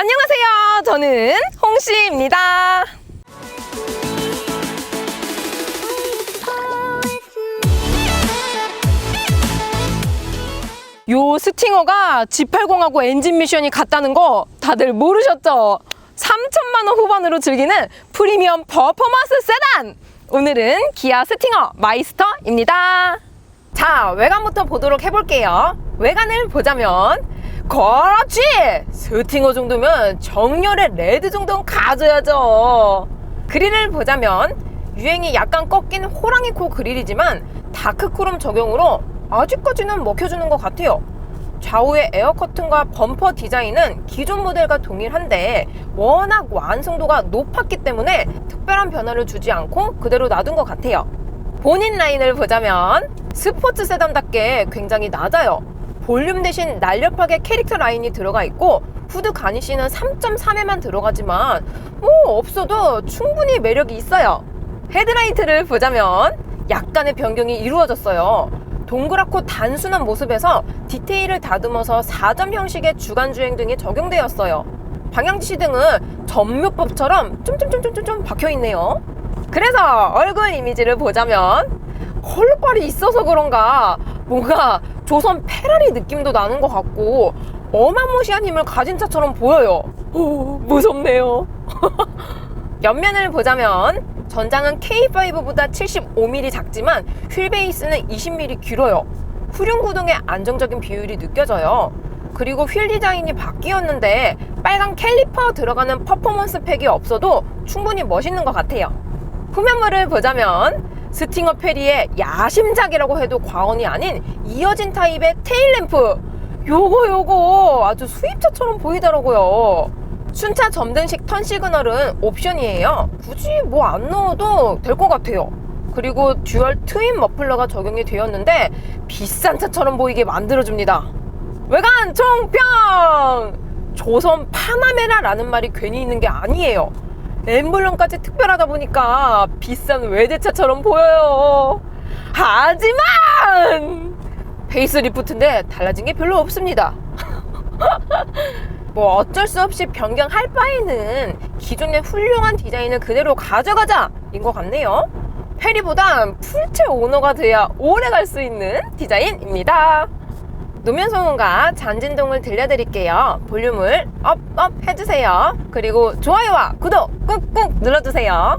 안녕하세요. 저는 홍씨입니다. 요 스팅어가 G80하고 엔진 미션이 같다는 거 다들 모르셨죠? 3천만 원 후반으로 즐기는 프리미엄 퍼포먼스 세단! 오늘은 기아 스팅어 마이스터입니다. 자, 외관부터 보도록 해볼게요. 외관을 보자면 그렇지! 스팅어 정도면 정렬의 레드 정도는 가져야죠. 그릴을 보자면 유행이 약간 꺾인 호랑이 코 그릴이지만 다크크롬 적용으로 아직까지는 먹혀주는 것 같아요. 좌우의 에어 커튼과 범퍼 디자인은 기존 모델과 동일한데 워낙 완성도가 높았기 때문에 특별한 변화를 주지 않고 그대로 놔둔 것 같아요. 본인 라인을 보자면 스포츠 세단답게 굉장히 낮아요. 볼륨 대신 날렵하게 캐릭터 라인이 들어가 있고 후드 가니쉬는 3.3에만 들어가지만 뭐 없어도 충분히 매력이 있어요. 헤드라이트를 보자면 약간의 변경이 이루어졌어요. 동그랗고 단순한 모습에서 디테일을 다듬어서 4점 형식의 주간 주행 등이 적용되었어요. 방향지시 등은 전묘법처럼 쫌쫌쫌쫌쫌 박혀 있네요. 그래서 얼굴 이미지를 보자면 컬러빨이 있어서 그런가 뭔가 조선 페라리 느낌도 나는 것 같고 어마무시한 힘을 가진 차처럼 보여요. 오, 무섭네요. 옆면을 보자면 전장은 K5보다 75mm 작지만 휠 베이스는 20mm 길어요. 후륜 구동의 안정적인 비율이 느껴져요. 그리고 휠 디자인이 바뀌었는데 빨간 캘리퍼 들어가는 퍼포먼스 팩이 없어도 충분히 멋있는 것 같아요. 후면물을 보자면 스팅어 페리의 야심작이라고 해도 과언이 아닌 이어진 타입의 테일램프 요거 요거 아주 수입차처럼 보이더라고요. 순차 점등식 턴 시그널은 옵션이에요. 굳이 뭐 안 넣어도 될 것 같아요. 그리고 듀얼 트윈 머플러가 적용이 되었는데 비싼 차처럼 보이게 만들어줍니다. 외관 총평! 조선 파나메라라는 말이 괜히 있는 게 아니에요. 엠블럼까지 특별하다 보니까 비싼 외제차처럼 보여요. 하지만 페이스리프트인데 달라진 게 별로 없습니다. 뭐 어쩔 수 없이 변경할 바에는 기존의 훌륭한 디자인을 그대로 가져가자 인 것 같네요. 페리보단 풀체 오너가 돼야 오래 갈 수 있는 디자인입니다. 노면 소음과 잔진동을 들려드릴게요. 볼륨을 업, 업 해주세요. 그리고 좋아요와 구독 꾹꾹 눌러주세요.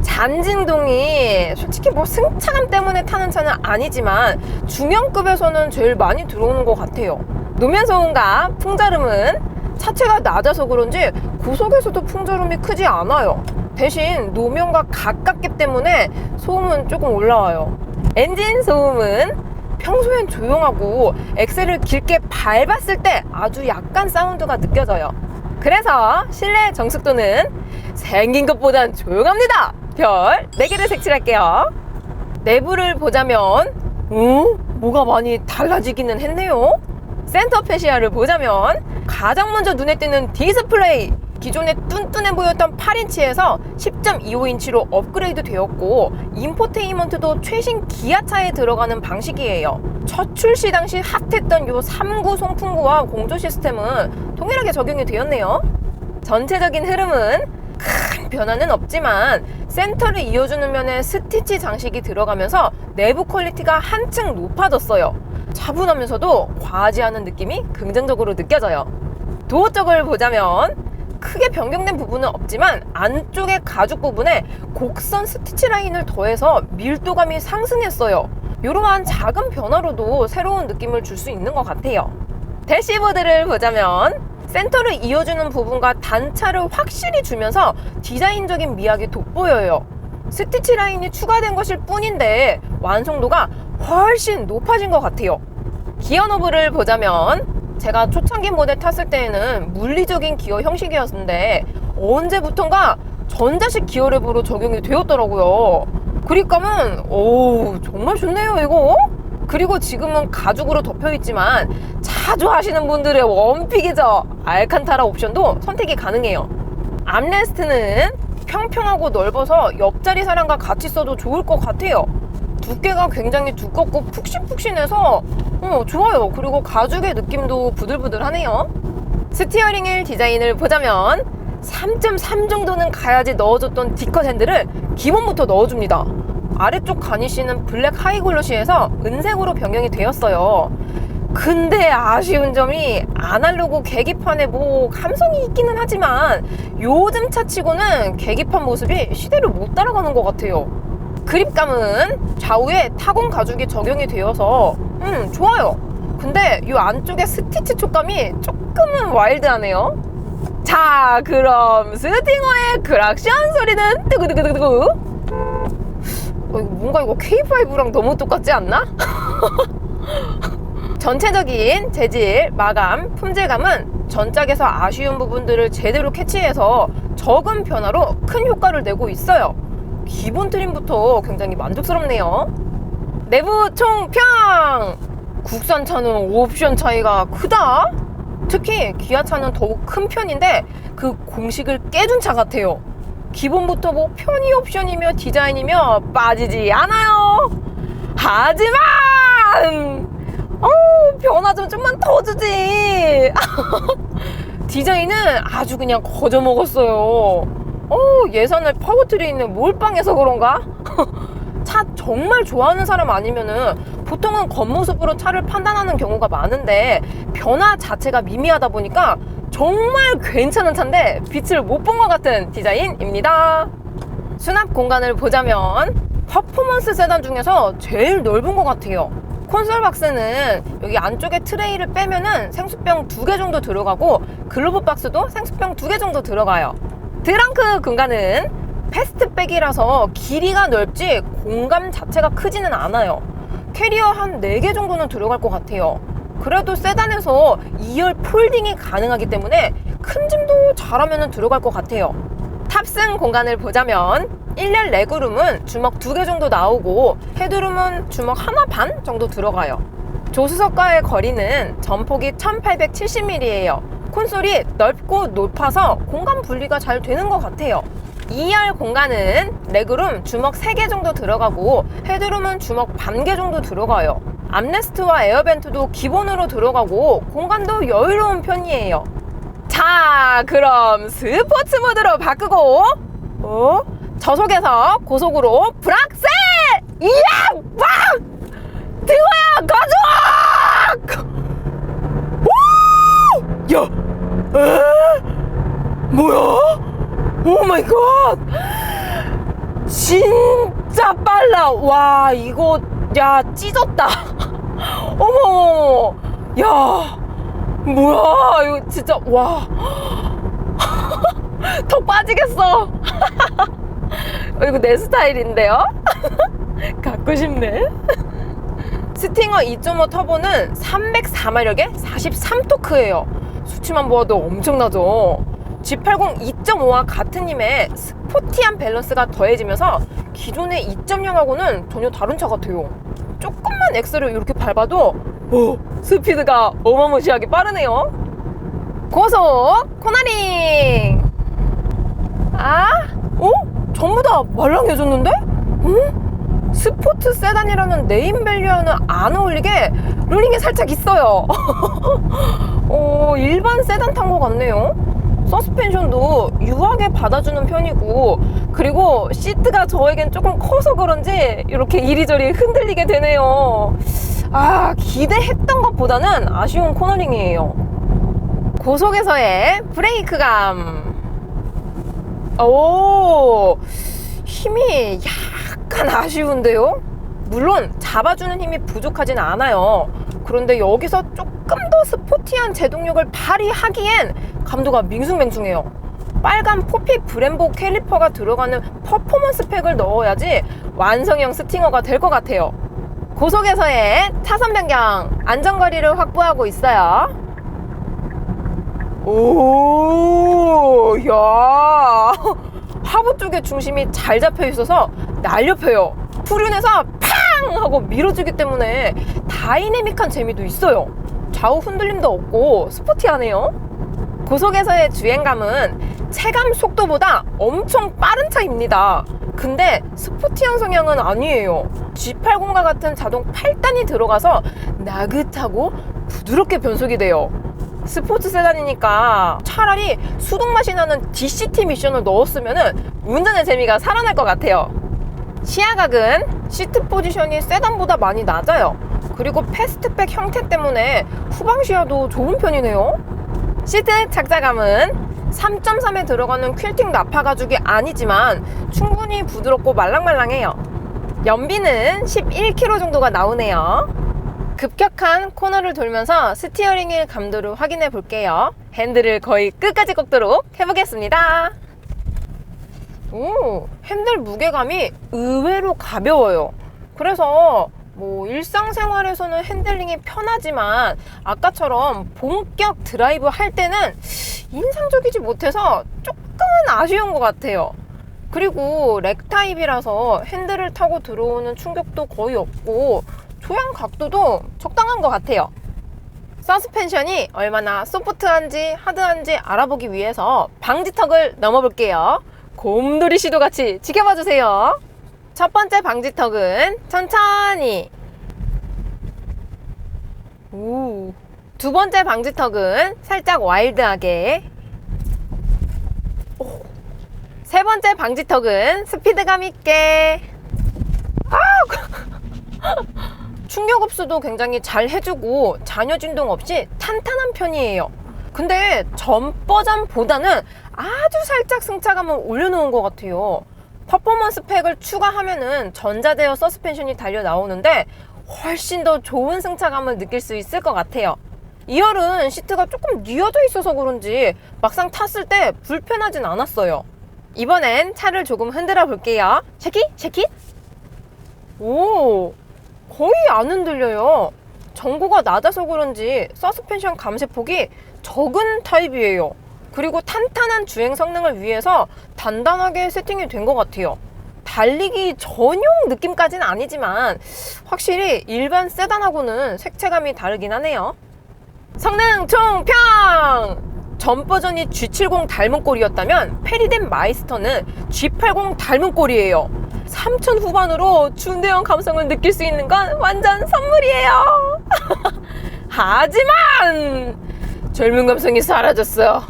잔진동이 솔직히 뭐 승차감 때문에 타는 차는 아니지만 중형급에서는 제일 많이 들어오는 것 같아요. 노면 소음과 풍자름은 차체가 낮아서 그런지 구석에서도 풍절음이 크지 않아요. 대신 노면과 가깝기 때문에 소음은 조금 올라와요. 엔진 소음은 평소엔 조용하고 엑셀을 길게 밟았을 때 아주 약간 사운드가 느껴져요. 그래서 실내 정숙도는 생긴 것보단 조용합니다. 별 4개를 색칠할게요. 내부를 보자면, 어? 뭐가 많이 달라지기는 했네요. 센터 페시아를 보자면 가장 먼저 눈에 띄는 디스플레이 기존에 뚠뚠해 보였던 8인치에서 10.25인치로 업그레이드 되었고 인포테인먼트도 최신 기아차에 들어가는 방식이에요. 첫 출시 당시 핫했던 요 3구 송풍구와 공조 시스템은 동일하게 적용이 되었네요. 전체적인 흐름은 큰 변화는 없지만 센터를 이어주는 면에 스티치 장식이 들어가면서 내부 퀄리티가 한층 높아졌어요 차분하면서도 과하지 않은 느낌이 긍정적으로 느껴져요. 도어 쪽을 보자면 크게 변경된 부분은 없지만 안쪽의 가죽 부분에 곡선 스티치 라인을 더해서 밀도감이 상승했어요. 이러한 작은 변화로도 새로운 느낌을 줄 수 있는 것 같아요. 대시보드를 보자면 센터를 이어주는 부분과 단차를 확실히 주면서 디자인적인 미학이 돋보여요. 스티치 라인이 추가된 것일 뿐인데 완성도가 훨씬 높아진 것 같아요. 기어 노브를 보자면 제가 초창기 모델 탔을 때에는 물리적인 기어 형식이었는데 언제부턴가 전자식 기어 랩으로 적용이 되었더라고요. 그립감은 오 정말 좋네요 이거. 그리고 지금은 가죽으로 덮여 있지만 자주 하시는 분들의 원픽이죠. 알칸타라 옵션도 선택이 가능해요. 암레스트는 평평하고 넓어서 옆자리 사람과 같이 써도 좋을 것 같아요. 두께가 굉장히 두껍고 푹신푹신해서 어, 좋아요. 그리고 가죽의 느낌도 부들부들하네요. 스티어링 휠 디자인을 보자면 3.3 정도는 가야지 넣어줬던 D컷 핸들을 기본부터 넣어줍니다. 아래쪽 가니쉬는 블랙 하이글로시에서 은색으로 변경이 되었어요. 근데 아쉬운 점이 아날로그 계기판에 뭐 감성이 있기는 하지만 요즘 차치고는 계기판 모습이 시대를 못 따라가는 것 같아요. 그립감은 좌우에 타공 가죽이 적용이 되어서 음 좋아요. 근데 이 안쪽에 스티치 촉감이 조금은 와일드하네요. 자 그럼 스팅어의 크락션 소리는 뜨구두구두구 어, 이거 뭔가 이거 K5랑 너무 똑같지 않나? 전체적인 재질, 마감, 품질감은 전작에서 아쉬운 부분들을 제대로 캐치해서 적은 변화로 큰 효과를 내고 있어요. 기본 트림부터 굉장히 만족스럽네요. 내부 총평! 국산 차는 옵션 차이가 크다? 특히 기아 차는 더욱 큰 편인데 그 공식을 깨준 차 같아요. 기본부터 뭐 편의 옵션이며 디자인이며 빠지지 않아요. 하지만 어우 변화 좀 좀만 더 주지. 디자인은 아주 그냥 거저 먹었어요. 어 예산을 파고들이는 몰빵해서 그런가? 차 정말 좋아하는 사람 아니면은 보통은 겉모습으로 차를 판단하는 경우가 많은데 변화 자체가 미미하다 보니까 정말 괜찮은 차인데 빛을 못 본 것 같은 디자인입니다. 수납 공간을 보자면 퍼포먼스 세단 중에서 제일 넓은 것 같아요. 콘솔 박스는 여기 안쪽에 트레이를 빼면은 생수병 두 개 정도 들어가고 글로브 박스도 생수병 두 개 정도 들어가요. 드렁크 공간은 패스트백이라서 길이가 넓지 공간 자체가 크지는 않아요. 캐리어 한 4개 정도는 들어갈 것 같아요. 그래도 세단에서 2열 폴딩이 가능하기 때문에 큰 짐도 잘하면 들어갈 것 같아요. 탑승 공간을 보자면 1열 레그룸은 주먹 2개 정도 나오고 헤드룸은 주먹 하나 반 정도 들어가요. 조수석과의 거리는 전폭이 1870mm예요. 콘솔이 넓고 높아서 공간 분리가 잘 되는 것 같아요. 2열 공간은 레그룸 주먹 3개 정도 들어가고 헤드룸은 주먹 반 개 정도 들어가요. 암레스트와 에어벤트도 기본으로 들어가고 공간도 여유로운 편이에요. 자, 그럼 스포츠 모드로 바꾸고 어? 저속에서 고속으로 브락셀! 이야! 빡! 등어야 가져! 오! 야! 에? 뭐야? 오 마이 갓! 진짜 빨라. 와, 이거 야, 찢었다. 어머. 야. 뭐야? 이거 진짜 와. 더 빠지겠어. 어, 이거 내 스타일인데요? 갖고 싶네. 스팅어 2.5 터보는 304마력에 43토크예요. 수치만 보아도 엄청나죠? G80 2.5와 같은 힘에 스포티한 밸런스가 더해지면서 기존의 2.0하고는 전혀 다른 차 같아요. 조금만 엑셀을 이렇게 밟아도 오, 스피드가 어마무시하게 빠르네요. 고속 코너링. 아? 어? 전부 다 말랑해졌는데? 응? 스포츠 세단이라는 네임밸류와는 안 어울리게 롤링이 살짝 있어요. 어, 일반 세단 탄 것 같네요. 서스펜션도 유하게 받아주는 편이고 그리고 시트가 저에겐 조금 커서 그런지 이렇게 이리저리 흔들리게 되네요. 아 기대했던 것보다는 아쉬운 코너링이에요. 고속에서의 브레이크감. 오 힘이 약간 아쉬운데요. 물론 잡아주는 힘이 부족하진 않아요. 그런데 여기서 조금 더 스포티한 제동력을 발휘하기엔 감도가 밍숭맹숭해요. 빨간 포피 브렘보 캘리퍼가 들어가는 퍼포먼스 팩을 넣어야지 완성형 스팅어가 될 것 같아요. 고속에서의 차선 변경, 안전거리를 확보하고 있어요. 오, 야. 하부 쪽에 중심이 잘 잡혀 있어서 날렵해요. 후륜에서 팡! 하고 밀어주기 때문에 다이내믹한 재미도 있어요. 좌우 흔들림도 없고 스포티하네요. 고속에서의 주행감은 체감 속도보다 엄청 빠른 차입니다. 근데 스포티한 성향은 아니에요. G80과 같은 자동 8단이 들어가서 나긋하고 부드럽게 변속이 돼요. 스포츠 세단이니까 차라리 수동 맛이 나는 DCT 미션을 넣었으면 운전의 재미가 살아날 것 같아요. 시야각은 시트 포지션이 세단보다 많이 낮아요. 그리고 패스트백 형태 때문에 후방 시야도 좋은 편이네요. 시트 착자감은 3.3에 들어가는 퀼팅 나파 가죽이 아니지만 충분히 부드럽고 말랑말랑해요. 연비는 11km 정도가 나오네요. 급격한 코너를 돌면서 스티어링의 감도를 확인해 볼게요. 핸들을 거의 끝까지 꺾도록 해보겠습니다. 오, 핸들 무게감이 의외로 가벼워요. 그래서 뭐 일상생활에서는 핸들링이 편하지만 아까처럼 본격 드라이브 할 때는 인상적이지 못해서 조금은 아쉬운 것 같아요. 그리고 렉 타입이라서 핸들을 타고 들어오는 충격도 거의 없고 조향 각도도 적당한 것 같아요. 서스펜션이 얼마나 소프트한지 하드한지 알아보기 위해서 방지턱을 넘어볼게요. 곰돌이 씨도 같이 지켜봐 주세요. 첫 번째 방지턱은 천천히. 오. 두 번째 방지턱은 살짝 와일드하게. 오. 세 번째 방지턱은 스피드감 있게. 아! 충격 흡수도 굉장히 잘 해주고 잔여 진동 없이 탄탄한 편이에요. 근데 전 버전보다는 아주 살짝 승차감을 올려놓은 것 같아요. 퍼포먼스 팩을 추가하면은 전자제어 서스펜션이 달려 나오는데 훨씬 더 좋은 승차감을 느낄 수 있을 것 같아요. 2열은 시트가 조금 뉘어져 있어서 그런지 막상 탔을 때 불편하진 않았어요. 이번엔 차를 조금 흔들어 볼게요. 쉐킷, 쉐킷. 오, 거의 안 흔들려요. 전고가 낮아서 그런지 서스펜션 감쇄폭이 적은 타입이에요. 그리고 탄탄한 주행 성능을 위해서 단단하게 세팅이 된 것 같아요. 달리기 전용 느낌까지는 아니지만 확실히 일반 세단하고는 색채감이 다르긴 하네요. 성능 총평! 전 버전이 G70 닮은 꼴이었다면 페리덴 마이스터는 G80 닮은 꼴이에요. 3000 후반으로 중대형 감성을 느낄 수 있는 건 완전 선물이에요. 하지만 젊은 감성이 사라졌어요.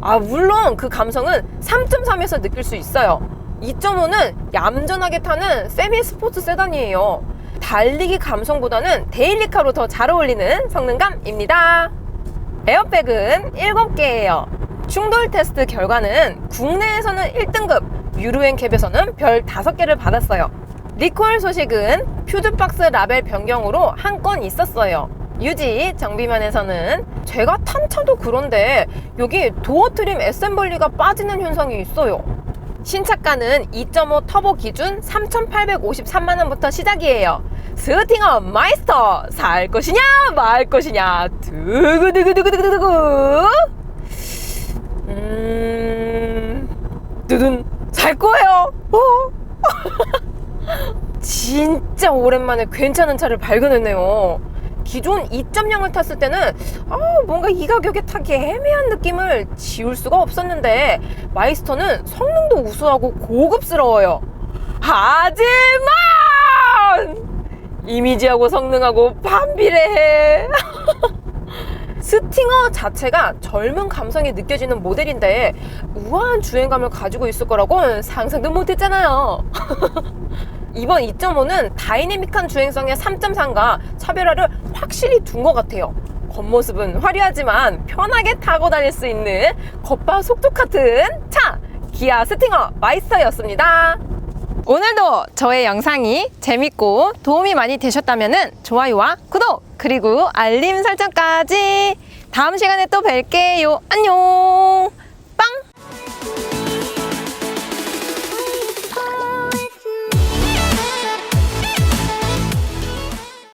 아, 물론 그 감성은 3.3에서 느낄 수 있어요. 2.5는 얌전하게 타는 세미 스포츠 세단이에요. 달리기 감성보다는 데일리카로 더 잘 어울리는 성능감입니다. 에어백은 7개예요. 충돌 테스트 결과는 국내에서는 1등급, 유로앤캡에서는 별 5개를 받았어요. 리콜 소식은 퓨즈박스 라벨 변경으로 한 건 있었어요. 유지 정비면에서는 제가 탄 차도 그런데 여기 도어 트림 애셈블리가 빠지는 현상이 있어요. 신차가는 2.5 터보 기준 3,853만원부터 시작이에요. 스팅어 마이스터! 살 것이냐, 말 것이냐, 두구두구두구두구두구! 음, 두둔, 살 거예요! 어? 진짜 오랜만에 괜찮은 차를 발견했네요. 기존 2.0을 탔을 때는 아, 뭔가 이 가격에 타기 애매한 느낌을 지울 수가 없었는데 마이스터는 성능도 우수하고 고급스러워요. 하지만 이미지하고 성능하고 반비례해. 스팅어 자체가 젊은 감성이 느껴지는 모델인데 우아한 주행감을 가지고 있을 거라고는 상상도 못했잖아요. 이번 2.5는 다이내믹한 주행성의 3.3과 차별화를 확실히 둔 것 같아요. 겉모습은 화려하지만 편하게 타고 다닐 수 있는 겉바 속도 같은 차! 기아 스팅어 마이스터였습니다. 오늘도 저의 영상이 재밌고 도움이 많이 되셨다면 좋아요와 구독 그리고 알림 설정까지 다음 시간에 또 뵐게요. 안녕!